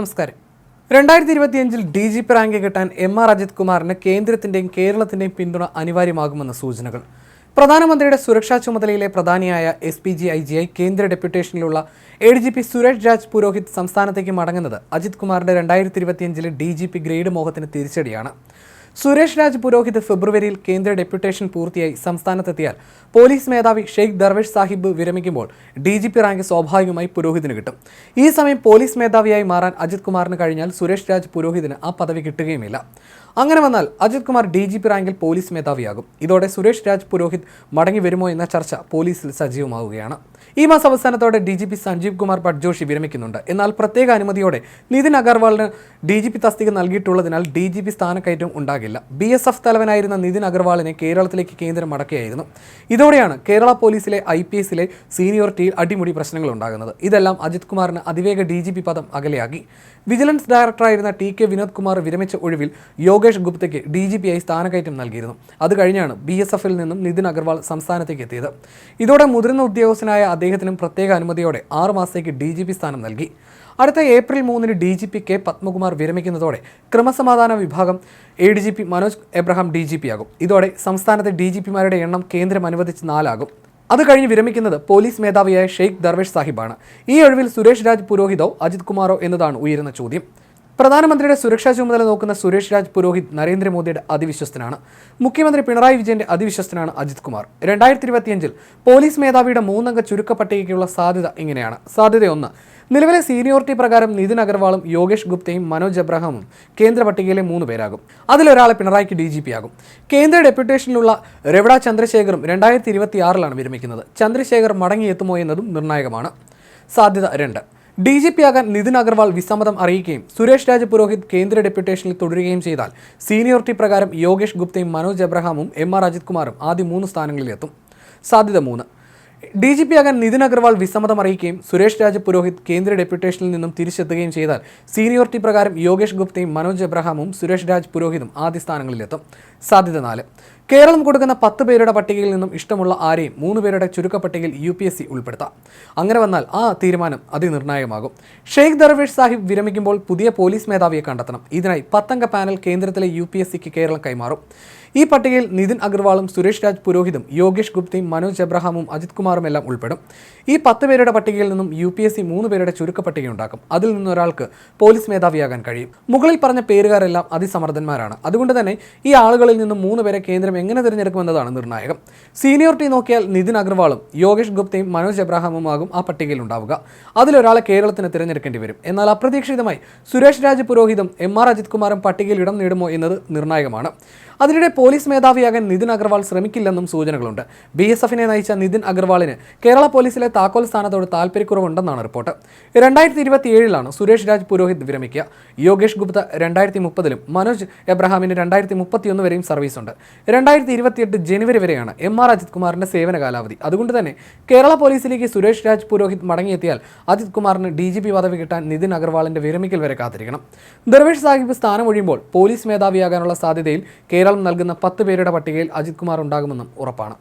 നമസ്കാരം. രണ്ടായിരത്തി ഇരുപത്തിയഞ്ചിൽ ഡി ജി പി റാങ്ക് കിട്ടാൻ എം ആർ അജിത് കുമാറിന് കേന്ദ്രത്തിന്റെയും കേരളത്തിന്റെയും പിന്തുണ അനിവാര്യമാകുമെന്ന സൂചനകൾ. പ്രധാനമന്ത്രിയുടെ സുരക്ഷാ ചുമതലയിലെ പ്രധാനിയായ S P G I G I കേന്ദ്ര ഡെപ്യൂട്ടേഷനിലുള്ള A D G P Suresh Raj Purohit സംസ്ഥാനത്തേക്ക് മടങ്ങുന്നത് അജിത് കുമാറിന്റെ രണ്ടായിരത്തി ഇരുപത്തിയഞ്ചിലെ ഡി ജി പി ഗ്രേഡ് മോഹത്തിന് തിരിച്ചടിയാണ്. സുരേഷ് രാജ് പുരോഹിത് ഫെബ്രുവരിയിൽ കേന്ദ്ര ഡെപ്യൂട്ടേഷൻ പൂർത്തിയായി സംസ്ഥാനത്തെത്തിയാൽ പോലീസ് മേധാവി ഷെയ്ഖ് ദർവേഷ് സാഹിബ് വിരമിക്കുമ്പോൾ ഡി ജി പി റാങ്ക് സ്വാഭാവികമായി പുരോഹിതിന് കിട്ടും. ഈ സമയം പോലീസ് മേധാവിയായി മാറാൻ അജിത് കുമാറിന് കഴിഞ്ഞാൽ സുരേഷ് രാജ് പുരോഹിതിന് ആ പദവി കിട്ടുകയുമില്ല. അങ്ങനെ വന്നാൽ Ajith Kumar D G P റാങ്കിൽ പോലീസ് മേധാവിയാകും. ഇതോടെ സുരേഷ് രാജ് പുരോഹിത് മടങ്ങി വരുമോ എന്ന ചർച്ച പോലീസിൽ സജീവമാവുകയാണ്. ഈ മാസം അവസാനത്തോടെ D G P Sanjeev Kumar Patjoshi വിരമിക്കുന്നുണ്ട്. എന്നാൽ പ്രത്യേക അനുമതിയോടെ നിതിൻ അഗർവാളിന് ഡി ജി പി തസ്തിക നൽകിയിട്ടുള്ളതിനാൽ ഡി ജി പി സ്ഥാനക്കയറ്റം ഉണ്ടാകില്ല. ബി എസ് എഫ് തലവനായിരുന്ന നിതിൻ അഗർവാളിനെ കേരളത്തിലേക്ക് കേന്ദ്രം മടക്കുകയായിരുന്നു ഇതോടെയാണ് കേരള പോലീസിലെ ഐ പി എസിലെ സീനിയോറിറ്റിയിൽ അടിമുടി പ്രശ്നങ്ങൾ ഉണ്ടാകുന്നത്. ഇതെല്ലാം അജിത് കുമാറിന് അതിവേഗ ഡി ജി പി പദം അകലെയാക്കി. വിജിലൻസ് ഡയറക്ടറായിരുന്ന ടി കെ വിനോദ് കുമാർ വിരമിച്ച ഒഴിവിൽ യോഗേഷ് ഗുപ്തയ്ക്ക് ഡി ജി പി ആയി സ്ഥാനക്കയറ്റം നൽകിയിരുന്നു. അത് കഴിഞ്ഞാണ് ബി എസ് എഫിൽ നിന്നും നിതിൻ അഗർവാൾ സംസ്ഥാനത്തേക്ക് എത്തിയത്. ഇതോടെ മുതിർന്ന ഉദ്യോഗസ്ഥനായ അദ്ദേഹത്തിനും പ്രത്യേക അനുമതിയോടെ ആറുമാസത്തേക്ക് ഡി ജി പി സ്ഥാനം നൽകി. അടുത്ത ഏപ്രിൽ മൂന്നിന് D G P K Padmakumar വിരമിക്കുന്നതോടെ ക്രമസമാധാന വിഭാഗം A D G P Manoj Abraham D G P ആകും. ഇതോടെ സംസ്ഥാനത്തെ ഡി ജി പിമാരുടെ എണ്ണം കേന്ദ്രം അനുവദിച്ച് നാലാകും. അത് കഴിഞ്ഞ് വിരമിക്കുന്നത് പോലീസ് മേധാവിയായ ഷെയ്ഖ് ദർവേഷ് സാഹിബാണ്. ഈ ഒഴിവിൽ സുരേഷ് രാജ് പുരോഹിതോ അജിത് കുമാറോ എന്നതാണ് ഉയരുന്ന ചോദ്യം. പ്രധാനമന്ത്രിയുടെ സുരക്ഷാ ചുമതല നോക്കുന്ന സുരേഷ് രാജ് പുരോഹിത് നരേന്ദ്രമോദിയുടെ അതിവിശ്വസ്തനാണ്. മുഖ്യമന്ത്രി പിണറായി വിജയന്റെ അതിവിശ്വസ്തനാണ് അജിത് കുമാർ. രണ്ടായിരത്തി ഇരുപത്തിയഞ്ചിൽ പോലീസ് മേധാവിയുടെ മൂന്നംഗ ചുരുക്ക പട്ടികയ്ക്കുള്ള സാധ്യത ഇങ്ങനെയാണ്. സാധ്യത ഒന്ന് നിലവിലെ സീനിയോറിറ്റി പ്രകാരം നിതിൻ അഗർവാളും യോഗേഷ് ഗുപ്തയും മനോജ് അബ്രഹാമും കേന്ദ്ര പട്ടികയിലെ മൂന്ന് പേരാകും. അതിലൊരാളെ പിണറായിക്ക് ഡി ജി പി ആകും കേന്ദ്ര ഡെപ്യൂട്ടേഷനിലുള്ള രവിട ചന്ദ്രശേഖറും രണ്ടായിരത്തി ഇരുപത്തിയാറിലാണ് വിരമിക്കുന്നത്. ചന്ദ്രശേഖർ മടങ്ങിയെത്തുമോ എന്നതും നിർണായകമാണ്. സാധ്യത രണ്ട് ഡി ജി പി ആകാൻ നിതിൻ അഗർവാൾ വിസമ്മതം അറിയിക്കുകയും സുരേഷ് രാജ് പുരോഹിത് കേന്ദ്ര ഡെപ്യൂട്ടേഷനിൽ തുടരുകയും ചെയ്താൽ സീനിയോറിറ്റി പ്രകാരം യോഗേഷ് ഗുപ്തയും മനോജ് എബ്രഹാമും എം ആർ അജിത് കുമാറും ആദ്യ മൂന്ന് സ്ഥാനങ്ങളിലെത്തും. സാധ്യത മൂന്ന്. ഡി ജി പി ആകാൻ നിതിൻ അഗർവാൾ വിസമ്മതം അറിയിക്കുകയും സുരേഷ് രാജ് പുരോഹിത് കേന്ദ്ര ഡെപ്യൂട്ടേഷനിൽ നിന്നും തിരിച്ചെത്തുകയും ചെയ്താൽ സീനിയോറിറ്റി പ്രകാരം യോഗേഷ് ഗുപ്തയും മനോജ് എബ്രഹാമും സുരേഷ് രാജ് പുരോഹിതും ആദ്യ സ്ഥാനങ്ങളിലെത്തും. സാധ്യത നാല്. കേരളം കൊടുക്കുന്ന പത്ത് പേരുടെ പട്ടികയിൽ നിന്നും ഇഷ്ടമുള്ള ആരെയും മൂന്ന് പേരുടെ ചുരുക്ക പട്ടികയിൽ യു പി എസ് സി ഉൾപ്പെടുത്താം. അങ്ങനെ വന്നാൽ ആ തീരുമാനം അതിനിർണായകമാകും. ഷെയ്ഖ് ദർവേഷ് സാഹിബ് വിരമിക്കുമ്പോൾ പുതിയ പോലീസ് മേധാവിയെ കണ്ടെത്തണം. ഇതിനായി പത്തംഗ പാനൽ കേന്ദ്രത്തിലെ യു പി എസ് സിക്ക് കേരളം കൈമാറും. ഈ പട്ടികയിൽ നിതിൻ അഗർവാളും സുരേഷ് രാജ് പുരോഹിതും യോഗേഷ് ഗുപ്തയും മനോജ് എബ്രഹാമും അജിത് കുമാറും എല്ലാം ഉൾപ്പെടും. ഈ പത്ത് പേരുടെ പട്ടികയിൽ നിന്നും യു പി എസ് സി മൂന്ന് പേരുടെ ചുരുക്ക പട്ടിക ഉണ്ടാക്കും അതിൽ നിന്നൊരാൾക്ക് പോലീസ് മേധാവിയാകാൻ കഴിയും. മുകളിൽ പറഞ്ഞ പേരുകാരെല്ലാം അതിസമർത്ഥന്മാരാണ് അതുകൊണ്ട് തന്നെ ഈ ആളുകളിൽ നിന്നും മൂന്ന് പേരെ കേന്ദ്രം എങ്ങനെ തിരഞ്ഞെടുക്കുമെന്നതാണ് നിർണായകം. സീനിയോറിറ്റി നോക്കിയാൽ നിതിൻ അഗർവാളും യോഗേഷ് ഗുപ്തയും മനോജ് എബ്രഹാമും ആകും ആ പട്ടികയിൽ ഉണ്ടാവുക. അതിലൊരാളെ കേരളത്തിന് തിരഞ്ഞെടുക്കേണ്ടി വരും. എന്നാൽ അപ്രതീക്ഷിതമായി സുരേഷ് രാജ് പുരോഹിതും എം ആർ അജിത് കുമാറും പട്ടികയിൽ ഇടം നേടുമോ എന്നത് നിർണായകമാണ്. അതിനിടെ പോലീസ് മേധാവിയാകാൻ നിതിൻ അഗർവാൾ ശ്രമിക്കില്ലെന്നും സൂചനകളുണ്ട്. ബി എസ് എഫിനെ നയിച്ച നിതിൻ അഗർവാളിന് കേരള പോലീസിലെ താക്കോൽ സ്ഥാനത്തോട് താല്പര്യക്കുറവുണ്ടെന്നാണ് റിപ്പോർട്ട്. രണ്ടായിരത്തി ഇരുപത്തിയേഴിലാണ് സുരേഷ് രാജ് പുരോഹിത് വിരമിക്കുക. യോഗേഷ് ഗുപ്ത രണ്ടായിരത്തി മുപ്പതിലും മനോജ് എബ്രഹാമിന് രണ്ടായിരത്തി മുപ്പത്തിയൊന്ന് വരെയും സർവീസുണ്ട്. രണ്ടായിരത്തി ഇരുപത്തിയെട്ട് ജനുവരി വരെയാണ് എം ആർ അജിത് കുമാറിന്റെ സേവന കാലാവധി. അതുകൊണ്ട് തന്നെ കേരള പോലീസിലേക്ക് സുരേഷ് രാജ് പുരോഹിത് മടങ്ങിയെത്തിയാൽ അജിത് കുമാറിന് ഡി ജി പി പദവി കിട്ടാൻ നിതിൻ അഗർവാളിന്റെ വിരമിക്കൽ വരെ കാത്തിരിക്കണം. ദർവേഷ് സാഹിബ് സ്ഥാനമൊഴിയുമ്പോൾ പോലീസ് മേധാവിയാകാനുള്ള സാധ്യതയിൽ കേരളം നൽകുന്ന പത്ത് പേരുടെ പട്ടികയിൽ അജിത് കുമാർ ഉണ്ടാകുമെന്നും ഉറപ്പാണ്